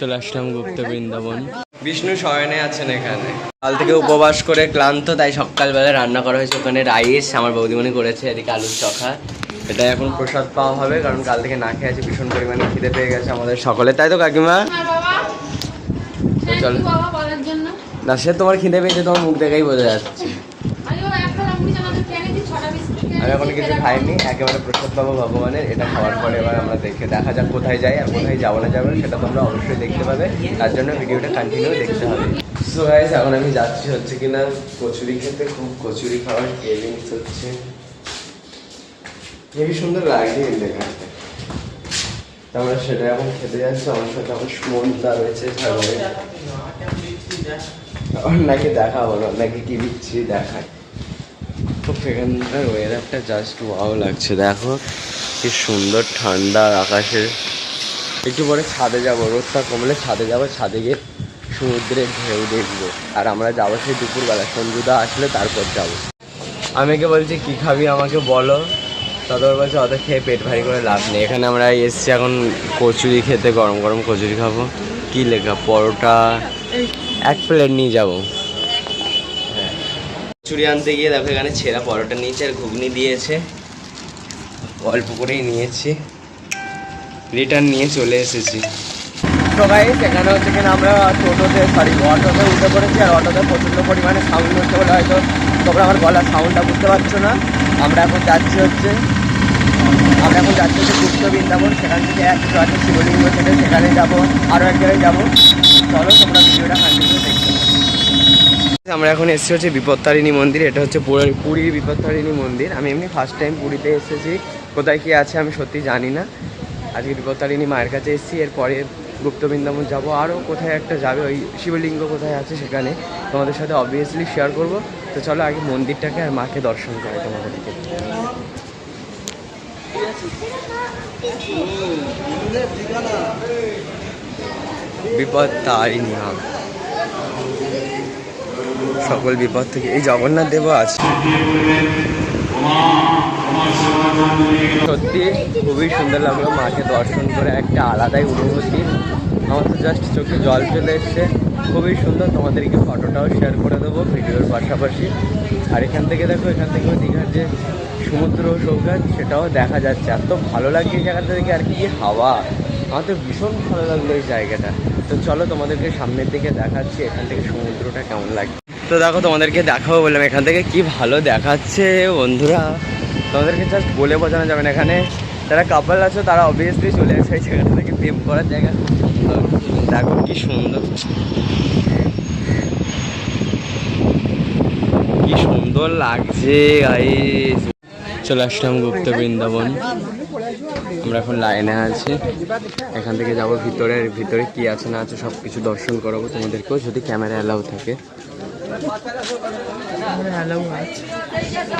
চলে আসলাম গুপ্ত বৃন্দাবন। বিষ্ণু শয়নে আছেন এখানে। কাল থেকে উপবাস করে ক্লান্ত তাই সকালবেলা রান্না করা হয়েছে। ওখানে রাইস আমার বৌদিমণি করেছে এদিকে আলুর চখা। এটা এখন প্রসাদ পাওয়া হবে কারণ কাল থেকে না খেয়ে আছে ভীষণ পরিমাণে খিদে পেয়ে গেছে আমাদের সকলে। তাই তো কাকিমা? চল। বাবা বলার জন্য। না সে তোমার খিদে পেয়েছে তোমার মুখ দেখেই বোঝা যাচ্ছে। আমি এখন কিছু খাইনি একেবারে প্রসাদ পাবো ভগবানের এটা খাওয়ার পরে এবার আমরা দেখে দেখা যাক কোথায় যাই আর কোথায় যাব না যাব সেটা তোমরা অবশ্যই দেখতে পাবে। তার জন্য ভিডিওটা কন্টিনিউ দেখতে হবে। সো গাইস এখন আমি যাচ্ছি হচ্ছে কিনা কচুরি খেতে খুব কচুরি খাওয়ার ক্রেভিংস হচ্ছে। হেবি সুন্দর লাগছে দেখাতে। তো আমরা সেটা এখন খেতে যাচ্ছি আমার সাথে আমার সুমনদা রয়েছে আমার নাকি দেখা হলো নাকি কি বিচ্ছিরি দেখায়। খুব এখানকার ওয়েদারটা জাস্ট ওয়াও লাগছে। দেখো, কি সুন্দর ঠান্ডা আকাশের একটু পরে ছাদে যাব, রোদটা কমলে ছাদে যাব, ছাদে গিয়ে সমুদ্রের ঢেউ দেখব। আর আমরা যাব সেই দুপুরবেলা, সঞ্জুদা আসলে তারপর যাব। আমাকে বলছি, কি খাবি আমাকে বলো? তাদের বলছে, অত খেয়ে পেট ভারী করে লাভ নেই। এখানে আমরা এসছি এখন কচুরি খেতে, গরম গরম কচুরি খাব। কি লেখা, পরোটা, এক প্লেট নিয়ে যাব। চুরি আনতে গিয়ে দেখো এখানে ছেঁড়া পরোটা নিয়েছে আর ঘুগনি দিয়েছে। অল্প করেই নিয়েছি। রিটার্ন নিয়ে চলে এসেছি। সবাই সেখানে হচ্ছে কিনা আমরা টোটোতে সরি অটোতে উঠে পড়েছি আর অটোতে প্রচণ্ড পরিমাণে সাউন্ড হচ্ছে বলে হয়তো তোমরা আমার গলার সাউন্ডটা বুঝতে পারছ না। আমরা এখন যাচ্ছি হচ্ছে, আমরা এখন যাচ্ছি হচ্ছে গুপ্ত বৃন্দাবন। সেখান থেকে একটু আছে শিবলিঙ্গ থেকে সেখানে যাব আরও এক জায়গায় যাব। চলো তোমরা ভিডিওটা কন্টিনিউ দেখতে। আমরা এখন এসেছি হচ্ছে বিপত্তারিণী মন্দির, এটা হচ্ছে পুরী- পুরীর বিপত্তারিণী মন্দির। আমি এমনি ফার্স্ট টাইম পুরীতে এসেছি। কোথায় কি আছে আমি সত্যি জানি না। আজকে বিপত্তারিণী মায়ের কাছে এসেছি, এরপরে গুপ্ত বৃন্দাবন যাব। আরও কোথায় একটা যাবে, ওই শিবলিঙ্গ কোথায় আছে সেখানে তোমাদের সাথে অবভিয়াসলি শেয়ার করব। তো চলো আগে মন্দিরটাকে আর মাকে দর্শন করে তোমাদেরকে। বিপদ তারিণী মা। সকল বিপদ থেকে এই জগন্নাথ দেবও আছে। সত্যি খুবই সুন্দর লাগল মাকে দর্শন করে, একটা আলাদাই অনুভূতি। আমার তো জাস্ট চোখে জল চলে এসছে। খুবই সুন্দর, তোমাদেরকে ফটোটাও শেয়ার করে দেবো ভিডিওর পাশাপাশি। আর এখান থেকে দেখো, এখান থেকে দীঘার যে সমুদ্র সৌঘাট, সেটাও দেখা যাচ্ছে। এত ভালো লাগছে এই জায়গাটা থেকে আর কি হাওয়া। আমার তো ভীষণ ভালো লাগল এই জায়গাটা। তো চলো তোমাদেরকে সামনের দিকে দেখাচ্ছি, এখান থেকে সমুদ্রটা কেমন লাগে তো দেখো, তোমাদেরকে দেখাবো বললাম এখান থেকে কি ভালো দেখাচ্ছে বন্ধুরা। তোমাদেরকে জাস্ট বলে বোঝানো যাবে না এখানে। যারা কাপল আছে, তারা অবভিয়াসলি চলে আসে এই জায়গাটা থেকে, প্রেম করার জায়গা। দেখো কি সুন্দর। কি সুন্দর লাগছে গাইস চলে আসলাম গুপ্ত বৃন্দাবন। আমরা এখন লাইনে আছি। এখান থেকে যাব ভিতরে ভিতরে কি আছে না আছে সব কিছু দর্শন করাবো তোমাদেরকেও, যদি ক্যামেরা অ্যালাউ থাকে।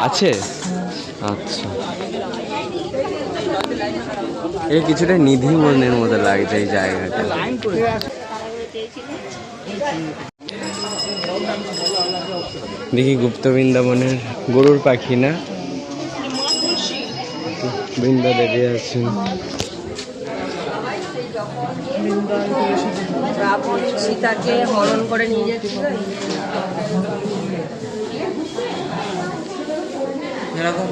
আছে? আচ্ছা। এই কিছুটা নিধি মনের মতো লাগছে এই জায়গাটা। দেখি গুপ্ত বৃন্দাবনের গরুর পাখি না? বৃন্দা দেবী আছেন। রাবণ সীতাকে হরণ করে নিয়ে যাচ্ছিল। যেরকম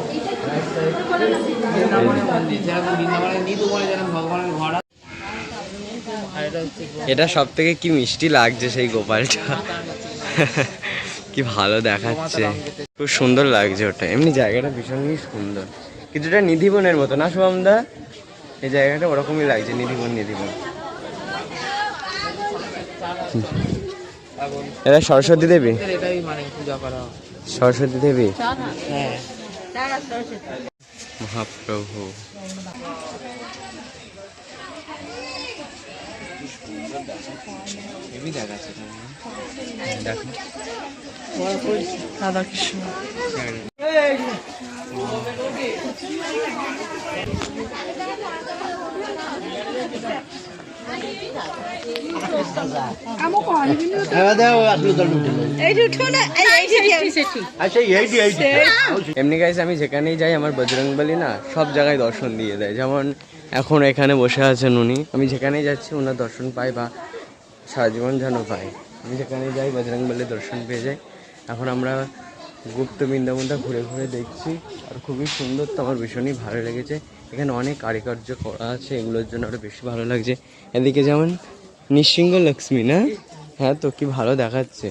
এটা সব থেকে কি মিষ্টি লাগছে সেই গোপালটা? কি ভালো দেখাচ্ছে। খুব সুন্দর লাগছে ওটা। এমনি জায়গাটা ভীষণই সুন্দর। কিছুটা নিধিবনের মতো। না শুভমদা এই জায়গাটা ওরকমই লাগছে নিধিবন নিধিবন। এটা সরস্বতী দেবী? এটাই পূজা করা। সরস্বতী দেবী? হ্যাঁ মহাপ্রভু। দেখো এমনি গাইস আমি যেখানেই যাই, আমার বজরংবলী না, সব জায়গায় দর্শন দিয়ে দেয়। যেমন এখন এখানে বসে আছেন উনি। আমি যেখানেই যাচ্ছি, ওনার দর্শন পাই বা সারা জীবন যেন পাই। আমি যেখানে যাই বজরং বলে দর্শন পেয়ে যাই। এখন আমরা গুপ্ত বৃন্দাবনটা ঘুরে ঘুরে দেখছি, আর খুবই সুন্দর তো আমার ভীষণই ভালো লেগেছে। এখানে অনেক কারিকার্য করা আছে, এগুলোর জন্য আরও বেশি ভালো লাগছে। এদিকে যেমন নৃসিংহ লক্ষ্মী, না? হ্যাঁ তো কি ভালো দেখাচ্ছে।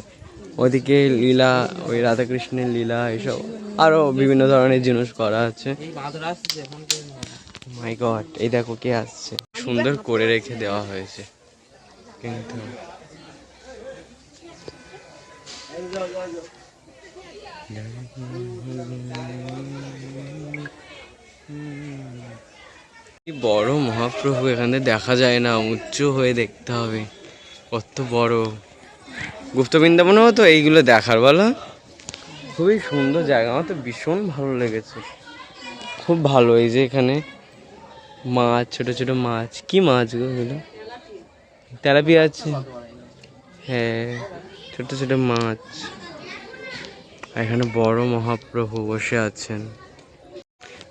ওদিকে লীলা, ওই রাধাকৃষ্ণের লীলা, এসব আরও বিভিন্ন ধরনের জিনিস করা আছে। মাই গড এই দেখো কে আসছে। সুন্দর করে রেখে দেওয়া হয়েছে। কিন্তু কি বড় মহাপ্রভু, এখানে দেখা যায় না, উঁচু হয়ে দেখতে হবে। কত বড়। গুপ্ত বৃন্দাবনেও তো এইগুলো দেখার, বলো। খুবই সুন্দর জায়গা, আমার তো ভীষণ ভালো লেগেছে। খুব ভালো, এই যে এখানে মাছ, ছোট ছোট মাছ। কি মাছ গো এগুলো? আছে? হ্যাঁ ছোট ছোট মাছ। এখানে বড় মহাপ্রভু বসে আছেন।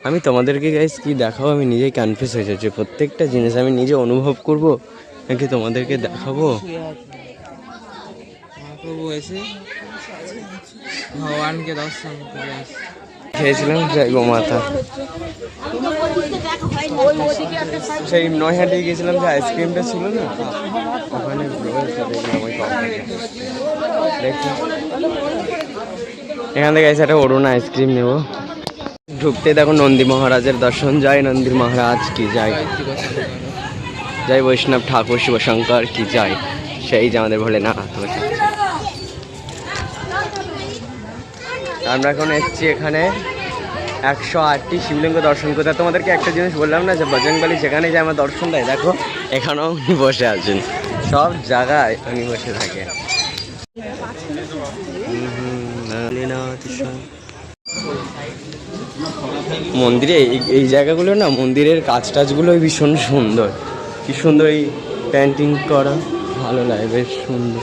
আমি তোমাদেরকে গাইস কি দেখাবো? আমি নিজেই কনফিউজ হয়ে যাচ্ছি। প্রত্যেকটা জিনিস আমি নিজে অনুভব করব। নাকি তোমাদেরকে দেখাবো? ভগবানকে দর্শন করে খেয়েছিলাম জয় মাতা সেই নৈহাটে গেছিলাম, যে আইসক্রিমটা ছিল না? ওখানে এখান থেকে একটা অরুণ আইসক্রিম নেব। ঢুকতে দেখো নন্দী মহারাজের দর্শন। জয় নন্দী মহারাজ, কি জয়। জয় বৈষ্ণব ঠাকুর শিবশঙ্কর কি জয়। সেই যে আমাদের ভোলে না আমরা এখন এসেছি এখানে একশো আটটি শিবলিঙ্গ দর্শন করতে। তোমাদেরকে একটা জিনিস বললাম না, যে বজরংবলী যেখানে যে আমার দর্শন দেয়। দেখো, এখানেও উনি বসে আছেন। সব জায়গায় উনি বসে থাকে মন্দিরে, এই- জায়গাগুলো না মন্দিরের কাজ টাজগুলো ভীষণ সুন্দর। কি সুন্দর এই পেন্টিং করা, ভালো লাগে, বেশ সুন্দর।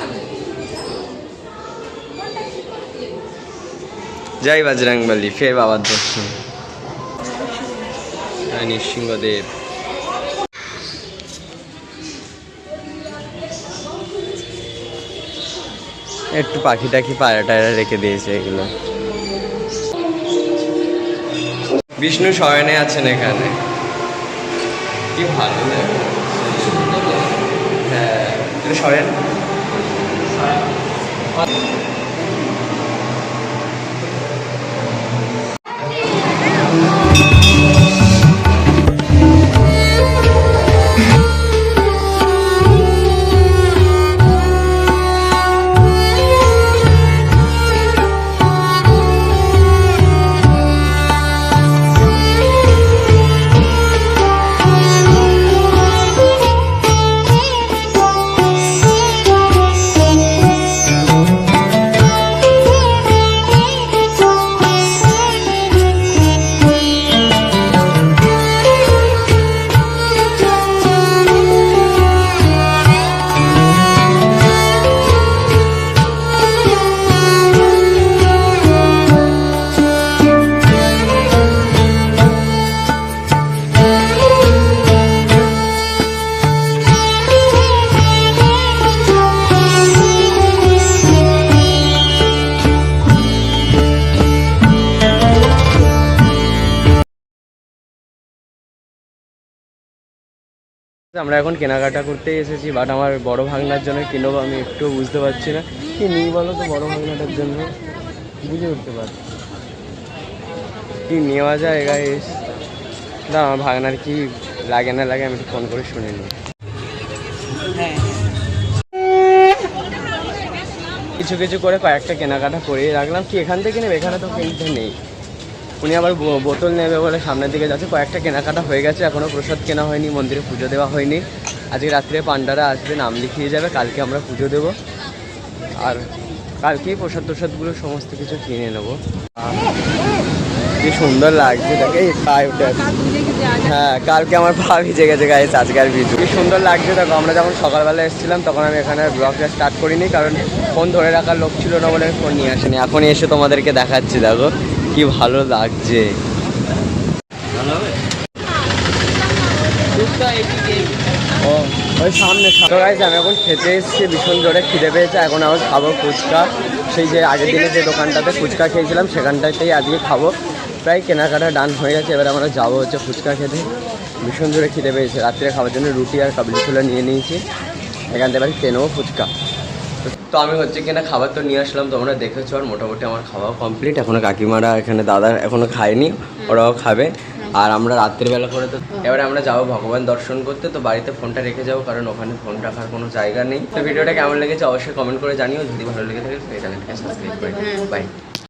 জয় বজরংবলী, ফের বাবার দর্শন। নৃসিংহদেব। একটু পাখি টাখি পায়রা টায়রা রেখে দিয়েছে এগুলো। বিষ্ণু শয়নে আছেন এখানে। কি ভালো হ্যাঁ শয়ন। আমরা এখন কেনাকাটা করতে এসেছি বাট আমার বড় ভাগনার জন্য কিনবো আমি একটু বুঝতে পারছি না। কি নিই বলো তো বড় ভাগনাটার জন্য? বুঝে উঠতে পারছি না। কি নেওয়া যায় গাইস না, আমার ভাগনার কি লাগে না লাগে আমি একটু ফোন করে শুনে নিই। কিছু কিছু করে কয়েকটা কেনাকাটা করিয়ে রাখলাম। কি এখান থেকে নেবে? এখানে তো কিনতে নেই। উনি আবার বোতল নেবে বলে সামনের দিকে যাচ্ছে। কয়েকটা কেনাকাটা হয়ে গেছে এখনও প্রসাদ কেনা হয়নি, মন্দিরে পুজো দেওয়া হয়নি। আজকে রাত্রে পান্ডারা আসবে, নাম লিখিয়ে যাবে, কালকে আমরা পুজো দেবো। আর কালকেই প্রসাদ প্রসাদগুলো সমস্ত কিছু কিনে নেব। কি সুন্দর লাগছে উঠে হ্যাঁ কালকে আমার পা ভিজে গেছে গাইস আজকের ভিডিও কি সুন্দর লাগছে, দেখো, আমরা যখন সকালবেলা এসেছিলাম, তখন আমি এখানে ব্লগটা স্টার্ট করিনি, কারণ ফোন ধরে রাখার লোক ছিল না বলে ফোন নিয়ে আসিনি। এখনই এসে তোমাদেরকে দেখাচ্ছি, দেখো। কি ভালো লাগছে? ও, ওই সামনে আমি এখন খেতে এসেছি, ভীষণ খিদে পেয়েছে, এখন খাব ফুচকা। সেই যে আগের যে দোকানটাতে ফুচকা খেয়েছিলাম আজকে খাব। প্রায় কেনাকাটা ডান হয়ে গেছে, এবার আমরা যাব হচ্ছে ফুচকা খেতে। ভীষণ জোরে খিদে পেয়েছে, রাত্রে খাওয়ার জন্য রুটি আর কাবলি ছোলা নিয়ে নিয়েছি। এখান থেকে এবার ফুচকা। তো আমি হচ্ছে কিনা খাবার তো নিয়ে আসলাম তোমরা দেখেছ আর মোটামুটি আমার খাওয়া কমপ্লিট এখনও কাকিমারা এখানে দাদা এখনও খায়নি ওরাও খাবে। আর আমরা রাত্রিবেলা করে তো এবারে আমরা যাব ভগবান দর্শন করতে তো বাড়িতে ফোনটা রেখে যাব কারণ ওখানে ফোন রাখার কোনো জায়গা নেই। তো ভিডিওটা কেমন লেগেছে অবশ্যই কমেন্ট করে জানিও যদি ভালো লেগে থাকে চ্যানেলটাকে সাবস্ক্রাইব করে বাই